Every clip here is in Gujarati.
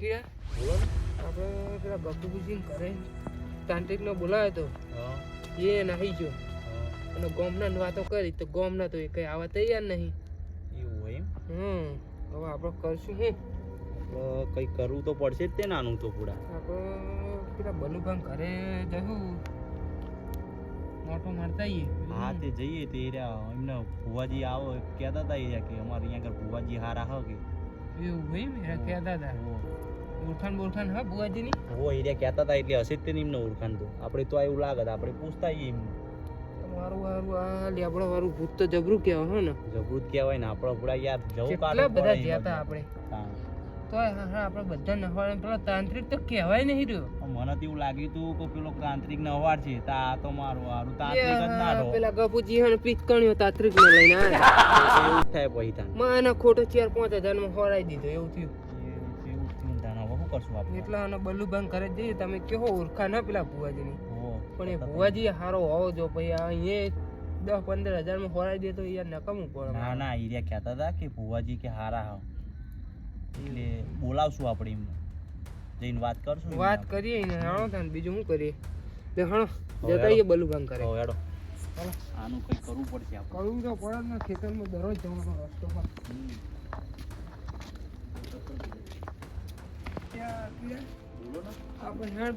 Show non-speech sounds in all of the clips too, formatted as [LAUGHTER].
કિયા બોલો આપણે પેલા બબુજીને ઘરે તાંત્રિકનો બોલાવ્યો તો એ નાહી ગયો. અને ગોમના વાતો કરી તો ગોમના તો એ કઈ આવવા તૈયાર નહીં. એવું હોય એમ? હમ હવે આપણે કરશું હું. કંઈક કરવું તો પડશે જ તે નાનું તો પૂરા. આપણે પેલા બલુભાઈ ઘરે જવું મોટો મારતા આવીએ હા તે જઈએ તે રહ્યા. એમને ભુવાજી આવો કહેતા હતા એ રહ્યા કે અમારે અહીંયા આગળ ભુવાજી હારા આવો કે. એવું હોય એમ? એરા કહેતા હતા. ઓળખાણ બોળખાણ હા બુવાજીની? ઓ એ રહ્યા કહેતા હતા એટલે હશે જ તે ને એમને ઓળખાણ તો. આપણે તો એવું લાગે આપણે પૂછતા એમને. મારું વારું આ લેબડા વાળું ભૂત તો જબરું કહેવાય હો ને. જબરૂત કહેવાય ને આપણે પૂરા યાર જવું કેટલા બધા ગયા હતા આપણે. હા. તો હા હા આપણે બધા નહવાડે પેલો તાંત્રિક તો કહેવાય નહીં રહ્યો. મને તો એવું લાગ્યું તું કે પેલો તાંત્રિક નો અવાજ છે તા તો મારો હારું તાંત્રિક જ ના રહો. પેલા ગપુજી હે પીચકણીઓ તાંત્રિક ને લઈને [LAUGHS] એવું થાય પછી તાન. માં ખોટો ચાર પાંચ હજારમાં હોરાઈ દીધો એવું થયું. એટલા અને બલ્લુભાઈ કરે જઈએ તમે કેવો ઓળખા ના પેલા ભુવાજીની. પણ એ ભુવાજી હારો હોવો જો આ અહીંયા દસ પંદર હજારમાં હોરાઈ દે તો યાર નકામું પડે. ના ના ઈરિયા કહેતા હતા કે ભુવાજી કે હારા હાવ. એટલે બોલાવશું આપણે એમને. જઈને વાત કરશું વાત કરીએ ને હાણો થાય બીજું શું કરીએ? એટલે હાણો જતા આવીએ ભંગ કરે. હેડો. આનું કંઈક કરવું પડશે આપણે. કરવું તો પડે ને ખેતરમાં દરરોજ જવાનો રસ્તો. બોલો ને આપણે હેડ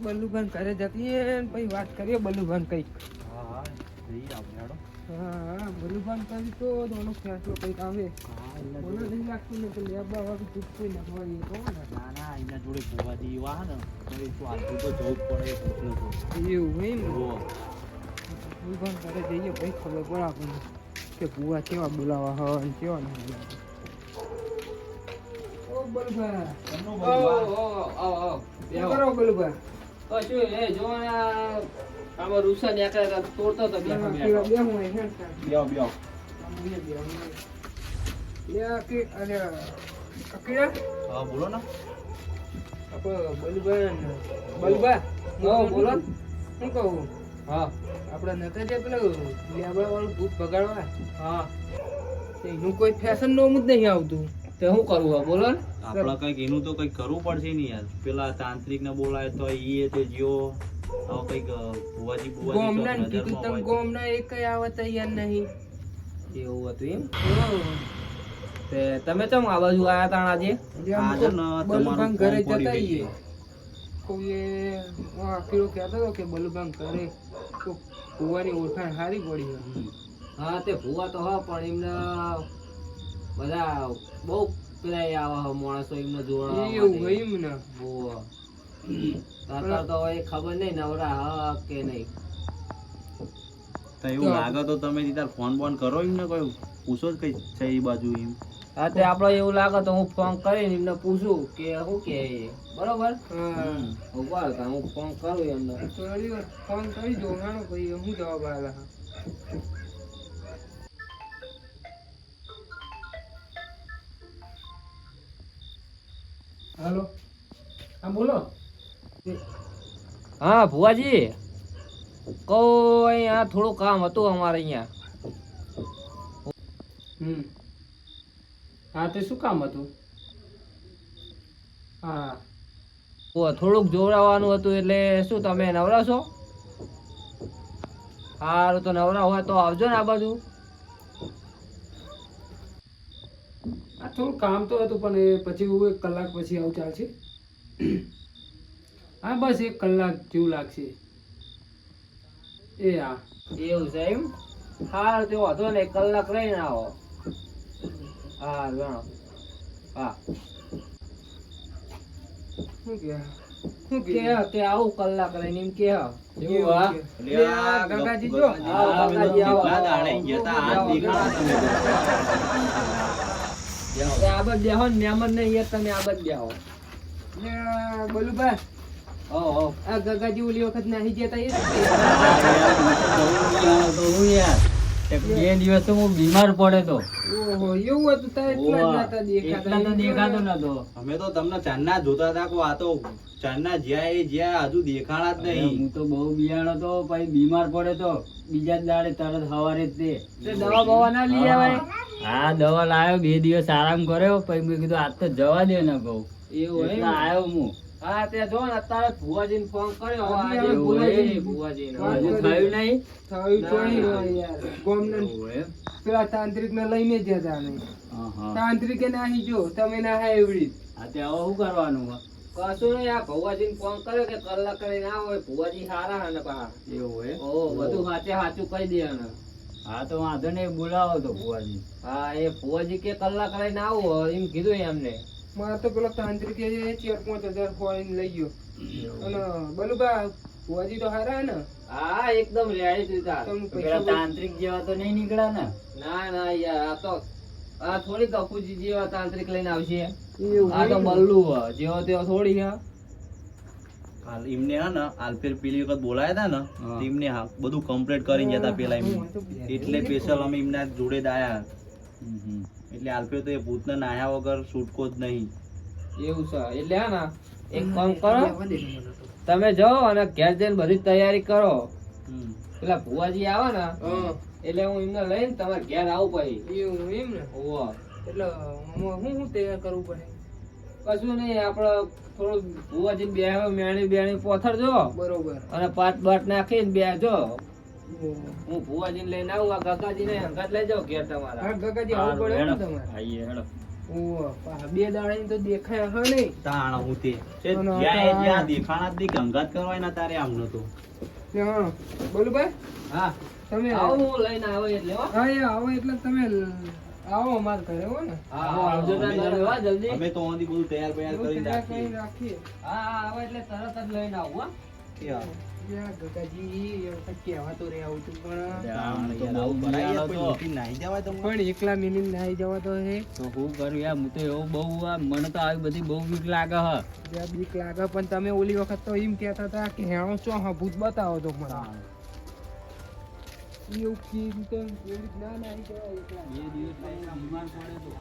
ઘરે જતીએ પછી વાત કરીએ બલ્લુભાઈ કંઈક. હા હા જઈએ આપણે હેડો. હા હા બલ્લુભાઈ કરી તો દોનો ફેસલો કંઈક આવે. હા. નહીં ને કે ના ના ને તો તો તો ને ભૂવા કેવા બોલાવા હોય ને કેવા ના બોલાવા ઓ જો આમાં રૂસા હતા તોડતો હતો બે બે બે બેહો. હા બોલો ને. આપણે નતા જે પેલું લેબડા વાળું ભૂત ભગાડવા. હા. એનું કોઈ ફેશન નો જ નહીં આવતું. તે શું કરવું બોલો ને. આપણા કંઈક એનું તો કંઈક કરવું પડશે ને યાર. પેલા તાંત્રિક ને બોલાય તો એ તે જીઓ હવે કંઈક અ, ભુવાજી ભુવાજી ગોમના ને કીધું તમે ગોમના એક કઈ આવે તૈયાર નહીં. એવું હતું એમ. તે તમે ચમ આ બાજુ આયા તા આજે? આજે તમારું ઘરે જતા પડી કોઈએ આખીરો કહેતો હતો કે બલુભાન ઘરે. તો કુવાની ઓળખાણ સારી પડી હા તે ભુવા તો હા પણ એમને બધા બહુ પેલા આવા માણસો એમને જોવા એવું ગયું ને ભુવા. તાતા તો હવે ખબર નહીં નવરા હા કે નહીં. તો એવું લાગે તો તમે તાર ફોન બોન કરો એમને કોઈ? પૂછો જ કઈ છે એ બાજુ એમ. હા તે આપણે એવું લાગે તો હું ફોન કરીને એમને પૂછું કે શું કે બરોબર? હા. ઊભા રહો હું ફોન કરું એમને? ફોન કરી દો નાનો ભાઈ હું જવાબ આવેલા હાલો. હા બોલો. હા ભુવાજી. કહો આ થોડું કામ હતું અમારે અહીંયા. હમ. હા તે શું કામ હતું? હા. ઓ, થોડુંક જોડાવાનું હતું એટલે શું તમે નવરા છો સારું તો નવરા હોય તો આવજો ને આ બાજુ. આ થોડું કામ તો હતું પણ એ પછી હું એક કલાક પછી આવું ચાલશે. હા બસ એક કલાક જેવું લાગશે. એ હા. એવું છે એમ? સારું તો વાંધો ને એક કલાક રહીને આવો. હા ગણો હા. શું કે? કે? આવું કલાક રહીને એમ કે હા. એવું હા? કે. લે આ ગંગાજી જો. હા, આવો. આ બાજુ બેહો ને મહેમાન ને અહીંયા તમે આ બાજુ બેહો. બોલું હો આ ગંગાજી ઓલી વખત નાહી ગયા તા એ? યાર. બે દિવસ તો હું બીમાર પડે તો. એવું હતું તારે એટલા જ નતા દેખાતા. એટલા તો દેખાતો નતો. અમે તો તમને ચાંદના જોતા હતા કે આ તો ચાંદના જ્યાં એ જ્યાં હજુ દેખાણા જ નહીં. હું તો બહુ બિયાણો તો પછી બીમાર પડે તો બીજા જ દાડે તરત સવારે જ તે. દવા બવા ના લઈ આવે હા દવા લાવ્યો બે દિવસ આરામ કર્યો પછી મેં કીધું આજ તો જવા દે ને કહું. એવું આવ્યો હું. હા તે જો ને અત્યારે ભુવાજીને ફોન કર્યો. આજે ભુવાજી. ભુવાજીને. હજુ થયું નહીં. થયું તો નહીં ના. હોય યાર ગામના પેલા તાંત્રિક ને લઈને જ નહીં. તાંત્રિકે નાહી તમે નાહ્યા એવડી. હા, તે હવે શું કરવાનું કશું નહીં આ ભુવાજીને ફોન કર્યો કે કલાક કરીને આવો હોય ભુવાજી સારા હે ને પા એવું હોય ઓ બધું સાચે સાચું કહી દે ને હા તો વાંધો નહીં બોલાવો તો ભુવાજી. હા એ ભુવાજી કે કલાક લઈને આવો એમ કીધું એમને. મારે તો પેલો તાંત્રિક ચાર પાંચ હજાર ફોન લઈ ગયો. અને બલુબા ભુવાજી તો હારા ને? હા એકદમ રેડી તું પેલા તાંત્રિક જેવા તો નહીં નીકળ્યા ને? ના ના યાર આ તો આ થોડી કપૂજી જેવા તાંત્રિક લઈને આવશે. આ તો બલ્લુ જેવો તેવો થોડી હે. હાલ એમને હા ને આલફેર પેલી વખત બોલાયા હતા ને એમને હા બધું કમ્પ્લીટ કરીને જતા પેલા એટલે સ્પેશિયલ અમે એમના જોડે હમ. એટલે આલફેર તો એ ભૂતને નાહ્યા વગર છૂટકો જ નહીં. એવું છે. એટલે હે ના એક કામ કરો તમે જાઓ અને ઘેર જઈને બધી તૈયારી કરો. પેલા ભુવાજી આવે ને એટલે હું એમને લઈને તમારે ઘેર આવું પછી. એવું એમ ને? ઓહો એટલે હું શું તૈયાર કરવું પડે? કશું નહીં આપણે થોડું ભુવાજી બે મેણી બેણી પોથરજો બરોબર. અને પાટ બાટ નાખીને બેજો હું ભુવાજી લઈને આવું આ કાકાજી ને હંગાત લઈ જાઉં ઘેર તમારા. ગગાજી સારું, હેડો. આઈએ, હેડો. બે દાડા તો દેખાય હ નહીં. તાણ હું તે. જ્યાં જ્યાં દેખાણા દી ગંગાત કરવાય ના તારે આમ નતો બોલું ભાઈ? હા. તમે આવો હું લઈને આવો એટલે હા. એ આવો એટલે તમે આવો અમાર ઘરે હો ને. આવો આવજો ના હો જલ્દી. અમે તો ઓંધી બધું તૈયાર તૈયાર કરી રાખીએ. હા હા આવો એટલે તરત જ લઈને આવો યાર. કહેવાતો રે આવું તું પણ આમ તો યાર, બહુ આવું કરાય યાર, બિયાણો કોઈ તો. લૂંટીને નાહી જવાય તમને? પણ એકલા મિનિટ નાઈ જવા તો હે. તો શું કરું યાર હું તો એવું બહુ મને તો આવી બધી બહુ બીક લાગે હ. બીક લાગે પણ તમે ઓલી વખત તો એમ કહેતા હતા કે હેણો ચો હા ભૂત બતાવો તો મને. એવું કેમ તો ના નાઈ જવાય એકલા. બે દિવસ બીમાર પડે તો.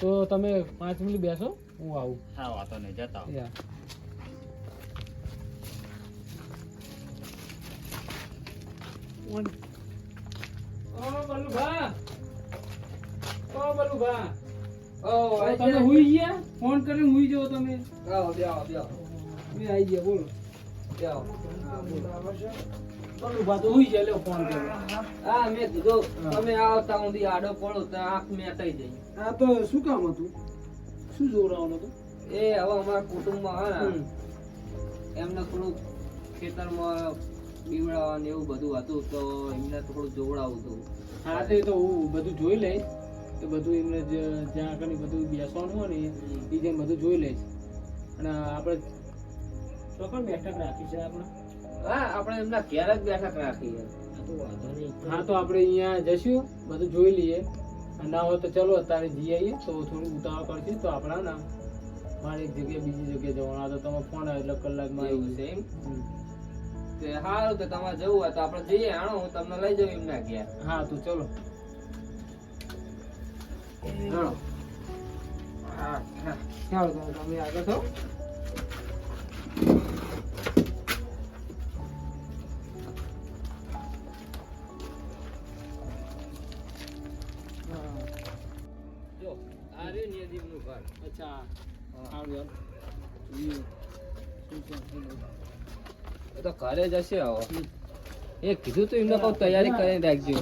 તો તમે પાંચ મિનિટ બેસો હું આવું. હા વાતો નહીં જતા તમે હુઈ ગયા? ફોન કરીને હુઈ જાઓ તમે. આવો બે આવો બે આવો મેં આવી ગયા બોલો. બે આવો હા મેં કીધું તમે આવતા સુધી આડો પડો તો આંખ મેટાઈ જાય આ તો શું કામ હતું શું જોવડાવવાનું હતું? એ હવે અમારા કુટુંબમાં હા એમને થોડુંક ખેતરમાં બીવડાવવાનું એવું બધું હતું તો એમને થોડું જોવડાવું હતું તે હું બધું જોઈ લઈશ. તો બધું એમને જ્યાં આગળ બધું બેસવાનું હોય ને એ જેમ બધું જોઈ લઈશ અને આપણે ચોક્કસ બેઠક રાખી છે આપણે? હા આપણે એમના ઘેર જ બેઠક રાખીએ. હા તો આપણે અહીંયા જઈશું બધું જોઈ લઈએ. ના હોય તો ચલો અત્યારે જઈ આવીએ. તો થોડું ઉતાવળ કરશે તો આપણા ના મારે એક જગ્યાએ બીજી જગ્યાએ જવાનું તો તમે ફોન આવ્યો એટલે કલાકમાં આવ્યું એવું છે એમ. તે સારું તો તમારે જવું હોય તો આપણે જઈએ. આણો હું તમને લઈ જાઉં એમના ઘેર. હા તો ચલો. ચાલો તમે આગળ થો આ રહ્યું ઘર. અચ્છા. સારું. એ તો ઘરે જશે હવે. એ કીધું તો એમને કહું તૈયારી કરીને રાખજો.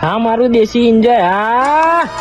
હા મારું દેશી એન્જોય હા.